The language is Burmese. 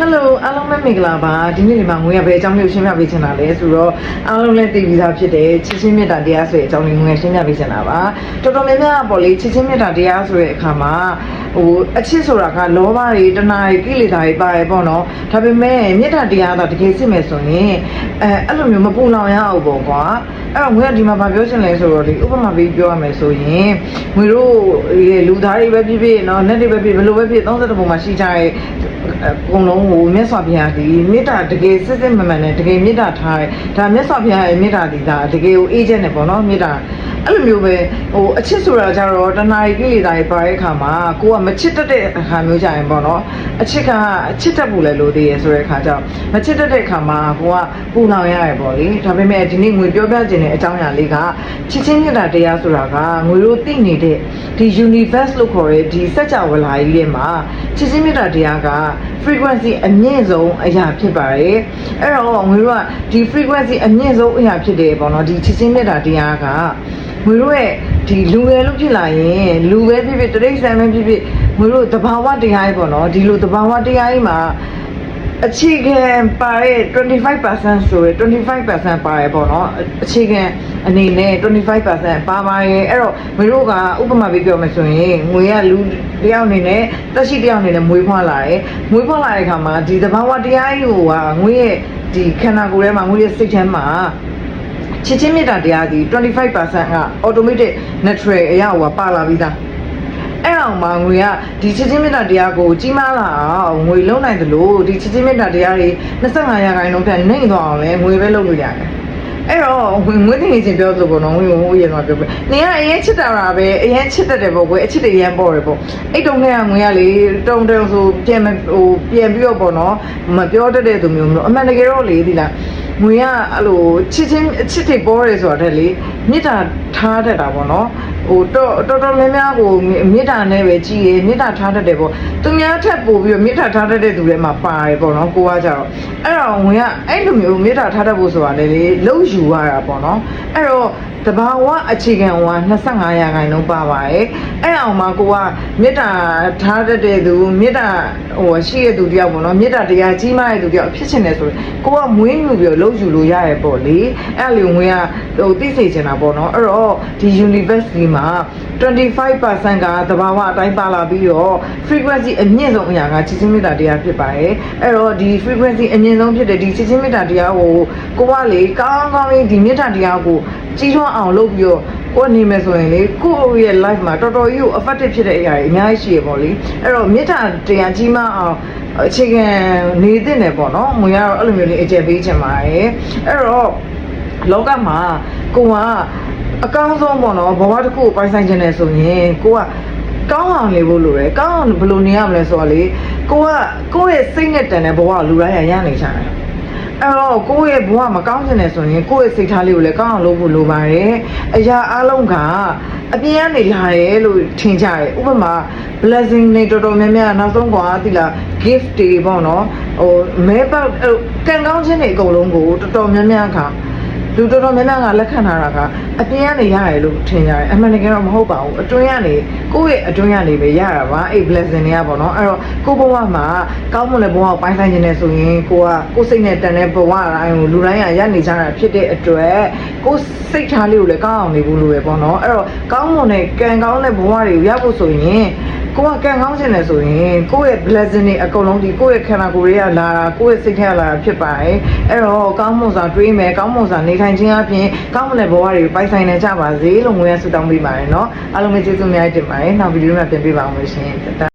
Hello အားလုံးပဲမင်္ဂလာပါဒီနေ့ဒီမှာငွေရပဲအကြောင်းလေးကိုရှင်းပြပေးချင်တာလဲဆိုတော့အားလုံးလည်းသိပြီးသားဖြစ်တယ်ချစ်ချင်းမေတ္တာတရားဆိုတဲ့အကြောင်းလေးငွေရရှင်းပြပေးချင်တာပါတော်တော်များများပေါ့လေချစ်ချင်းမေတ္တာတရားဆိုတဲ့အခါမှာဟိုအချစ်ဆိုတာကလောဘတွေတဏှာတွေကိလေသာတွေပါတယ်ပေါ့နော်ဒါပေမဲ့မေတ္တာတရားကတကယ်စစ်မယ်ဆိုရင်အဲအဲ့လိုမျိုးမပူလောင်ရအောင်ပေါ့ကွာ အဲ့တော့ငွေကဒီမှာဗာပြောချင်လဲဆိုတော့ဒီဥပမာပေးပြောရမယ်ဆိုရင်ငွေတို့ရဲ့လူသားတွေပဲဖြစ်ဖြစ်နော် net တွေပဲဖြစ်ဘယ်လိုပဲဖြစ်30ပုံမှာရှိကြတဲ့အကုန်လုံးကိုမြတ်စွာဘုရားဒီမေတ္တာတကယ်စစ်စစ်မှန်မှန်နဲ့တကယ်မေတ္တာထားတယ်ဒါမြတ်စွာဘုရားရဲ့မေတ္တာဒီဒါတကယ်ကိုအေးချက်နဲ့ပေါ့နော်မေတ္တာအဲ့လိုမျိုးပဲဟိုအချစ်ဆိုတာကြတော့တဏှာကြီးကိလေသာတွေပါတဲ့အခါမှာကိုကမချစ်တတ်တဲ့အခါမျိုးကြရင်ပေါ့နော်အချစ်ကအချစ်တတ်ဖို့လည်းလိုသေးရဲ့ဆိုတဲ့အခါကျတော့မချစ်တတ်တဲ့အခါမှာကိုကပူလောင်ရတယ်ပေါ့လေဒါပေမဲ့ဒီနေ့ငွေပြောပြခြင်းတဲ့အကြောင်းအရာလေးကချစ်ချင်းမေတ္တာတရားဆိုတာကငွေတို့သိနေတဲ့ဒီ universe လို့ခေါ်တဲ့ဒီစัจ java လာကြီးထဲမှာချစ်ချင်းမေတ္တာတရားက frequency အမြင့်ဆုံးအရာဖြစ်ပါတယ်အဲ့တော့ငွေတို့ကဒီ frequency အမြင့်ဆုံးအရာဖြစ်တယ်ပေါ့နော်ဒီချစ်ချင်းမေတ္တာတရားကငွေတို့ရဲ့ဒီလူငယ်လို့ဖြစ်လာရင်လူပဲဖြစ်ဖြစ်တရိစ္ဆာန်ပဲဖြစ်ဖြစ်ငွေတို့သဘာဝတရားကြီးပေါ့နော်ဒီလိုသဘာဝတရားကြီးမှာ အခြေခံပါတဲ့25%ဆိုရယ်25%ပါရယ်ပေါ့နော်အခြေခံအနေနဲ့25%ပါပါရယ်အဲ့တော့မတို့ကဥပမာပေးပြောမယ်ဆိုရင်ငွေကလူတယောက်အနေနဲ့တက်ရှိတယောက်အနေနဲ့မွေးဖွားလာတယ်မွေးဖွားလာတဲ့အခါမှာဒီသဘာဝတရားကြီးကိုကငွေရဲ့ဒီခန္ဓာကိုယ်ထဲမှာငွေရဲ့စိတ်ထဲမှာချစ်ချင်းမေတ္တာတရားဒီ25%က automatic natural အရာဟိုပါလာပြီးသား အဲ့အောင်မှာငွေကဒီချစ်ချင်းမေတ္တာတရားကိုကြီးမားလာအောင်ငွေလုံးနိုင်တယ်လို့ဒီချစ်ချင်းမေတ္တာတရားတွေ25ရာခိုင်နှုန်းထက်နှိမ့်သွားအောင်လဲငွေပဲလုပ်လို့ရတယ်အဲ့တော့ဝင်ငွေတင်နေချင်းပြောလို့ပေါ့နော်ငွေဟိုရေတော့ပြောပြနေကအရင်ချစ်တာတာပဲအရင်ချစ်တတ်တယ်ပေါ့ကွယ်အချစ်တွေရမ်းပေါ်တယ်ပေါ့အဲ့တုန်းကငွေကလေတုံတုံဆိုပြန်မဟိုပြန်ပြီးတော့ပေါ့နော်မပြောတတ်တဲ့သူမျိုးမလို့အမှန်တကယ်တော့လေဒီလားငွေကအဲ့လိုချစ်ချင်းအချစ်တွေပေါ်တယ်ဆိုတာတဲ့လေမေတ္တာထားတတ်တာပေါ့နော် ဟိုတော့တော်တော်များများကိုမေတ္တာနဲ့ပဲကြည်ရမေတ္တာထားတတ်တယ်ပေါ့သူများထက်ပို့ပြီးတော့မေတ္တာထားတတ်တဲ့သူတွေမှာပါတယ်ပေါ့နော်ကိုကကြတော့အဲ့တော့ဝင်ကအဲ့လိုမျိုးမေတ္တာထားတတ်ဖို့ဆိုတာလေလေလှုပ်ယူရတာပေါ့နော်အဲ့တော့ တဘာဝအခြေခံဟိုက25ရာခိုင်နှုန်းပါပါတယ်အဲ့အောင်မှာကိုကမေတ္တာထားတတ်တဲ့သူမေတ္တာဟိုရှိတဲ့သူတယောက်ပေါ့နော်မေတ္တာတရားကြီးမားတဲ့သူတယောက်ဖြစ်ချင်တယ်ဆိုရင်ကိုကမွေးမြူပြီးတော့လှုပ်ယူလို့ရရပေါ့လေအဲ့လိုဝင်ကဟိုသိစေချင်တာပေါ့နော်အဲ့တော့ဒီ university မှာ25%ကသဘာဝအတိုင်းပါလာပြီးတော့ frequency အမြင့်ဆုံးအရာကချစ်ချင်းမေတ္တာတရားဖြစ်ပါတယ်အဲ့တော့ဒီ frequency အမြင့်ဆုံးဖြစ်တဲ့ဒီချစ်ချင်းမေတ္တာတရားကိုကိုကလေကောင်းကောင်းလေးဒီမေတ္တာတရားကိုကြီးထွားအောင်လုပ်ပြီးတော့ကိုယ်နေမယ်ဆိုရင်လေကိုယ့်ရဲ့ life မှာတော်တော်ကြီးကို effective ဖြစ်တဲ့အရာတွေအများကြီးရှိရပေါ့လေအဲ့တော့မေတ္တာတရားကြီးမားအောင်အခြေခံနေသင့်တယ်ပေါ့နော်ငွေကတော့အဲ့လိုမျိုးလေးအကျယ်ပေးချင်ပါတယ်အဲ့တော့လောကမှာကိုကအကောင်းဆုံးပေါ့နော်ဘဝတစ်ခုကိုပိုင်ဆိုင်ခြင်းနဲ့ဆိုရင်ကိုကကောင်းအောင်နေဖို့လိုတယ်ကောင်းအောင်ဘယ်လိုနေရမလဲဆိုတော့လေကိုကကိုယ့်ရဲ့စိတ်နဲ့တန်တဲ့ဘဝကိုလူတိုင်းရရနေကြတယ် အဲ့တော့ကိုယ့်ရဲ့ဘဝမကောင်းချင်တယ်ဆိုရင်ကိုယ့်ရဲ့စိတ်ထားလေးကိုလည်းကောင်းအောင်လုပ်ဖို့လိုပါတယ်အရာအလုံးကအပြင်းကနေလာတယ်လို့ထင်ကြတယ်ဥပမာ blessing တွေတော်တော်များများနောက်ဆုံးကွာတိလား gift တွေပေါ့နော်ဟိုမဲပေါက်အဲ့ကံကောင်းခြင်းတွေအကုန်လုံးကိုတော်တော်များများခါ လူတော်တော်များများကလက်ခံထားတာကအပြင်ကနေရတယ်လို့ထင်ကြတယ်အမှန်တကယ်တော့မဟုတ်ပါဘူးအတွင်းကနေကိုယ့်ရဲ့အတွင်းကနေပဲရတာပါအဲ့ blessing တွေကပေါ့နော်အဲ့တော့ကိုယ့်ဘဝမှာကောင်းမွန်တဲ့ဘဝကိုပိုင်းဆိုင်ခြင်းနဲ့ဆိုရင်ကိုကကိုယ်စိတ်နဲ့တန်တဲ့ဘဝတိုင်းကိုလူတိုင်းကရနေကြတာဖြစ်တဲ့အတွက်ကိုယ်စိတ်ထားလေးကိုလည်းကောင်းအောင်နေဖို့လိုပဲပေါ့နော်အဲ့တော့ကောင်းမွန်တဲ့ကံကောင်းတဲ့ဘဝတွေကိုရဖို့ဆိုရင် ကိုကကံကောင်းခြင်းနဲ့ဆိုရင်ကိုယ့်ရဲ့ blessing တွေအကုန်လုံးဒီကိုယ့်ရဲ့ခန္ဓာကိုယ်တွေကလာတာကိုယ့်ရဲ့စိတ်ထဲကလာတာဖြစ်ပါတယ်အဲ့တော့ကောင်းမွန်စွာတွေးမယ်ကောင်းမွန်စွာနေထိုင်ခြင်းအပြင်ကောင်းမွန်တဲ့ဘဝတွေကိုပိုင်ဆိုင်နိုင်ကြပါစေလို့ငွေရဆုတောင်းပေးပါတယ်เนาะအားလုံးပဲကျေးဇူးအများကြီးတင်ပါတယ်နောက်ဗီဒီယိုမှာပြန်ပြပါအောင်လို့ရှင်